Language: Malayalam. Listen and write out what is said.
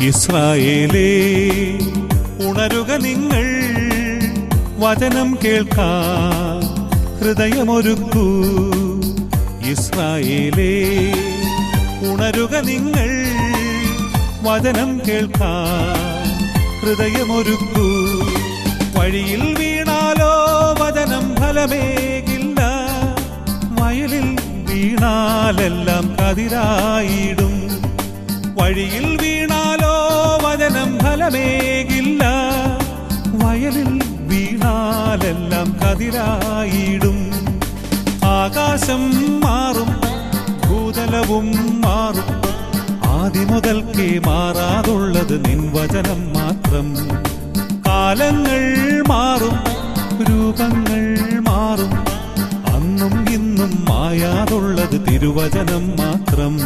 ഇസ്രായേലേ ഉണരുക നിങ്ങൾ വചനം കേൾക്കാ ഹൃദയമൊരുക്കൂ. ഇസ്രായേലേ ഉണരുക നിങ്ങൾ വചനം കേൾക്കാ ഹൃദയമൊരുക്കൂ. വഴിയിൽ വീണാലോ വചനം ഫലമേകില്ല. വയലിൽ വീണാലെല്ലാം കതിരായിടും. വഴിയിൽ ഫലമേകില്ല വയലിൽ വീണാലെല്ലാം കതിരായിടും. ആകാശം മാറും ഭൂതലവും മാറും. ആദിമുതൽക്കേ മുതൽക്കേ മാറാതുള്ളത് നിൻ വചനം മാത്രം. കാലങ്ങൾ മാറും രൂപങ്ങൾ മാറും. അന്നും ഇന്നും മായാതുള്ളത് തിരുവചനം മാത്രം.